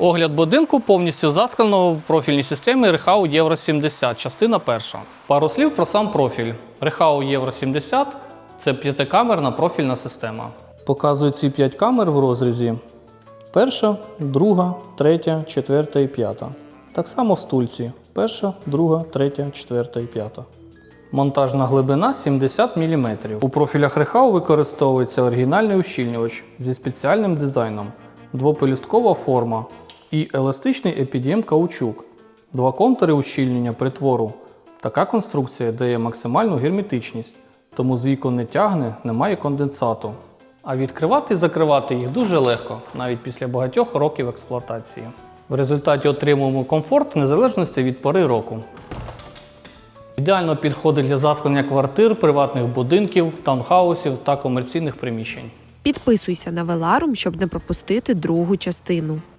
Огляд будинку повністю заскано в профільній системі Рехау Євро 70, частина перша. Пару слів про сам профіль. Рехау Євро 70 це п'ятикамерна профільна система. Показую ці п'ять камер в розрізі. Перша, друга, третя, четверта і п'ята. Так само в стульці. Перша, друга, третя, четверта і п'ята. Монтажна глибина 70 мм. У профілях Рехау використовується оригінальний ущільнювач зі спеціальним дизайном, двопелюсткова форма і еластичний епідієм каучук. Два контури ущільнення притвору. Така конструкція дає максимальну герметичність, тому з вікон не тягне, немає конденсату. А відкривати і закривати їх дуже легко, навіть після багатьох років експлуатації. В результаті отримуємо комфорт в незалежності від пори року. Ідеально підходить для засклення квартир, приватних будинків, таунхаусів та комерційних приміщень. Підписуйся на Веларум, щоб не пропустити другу частину.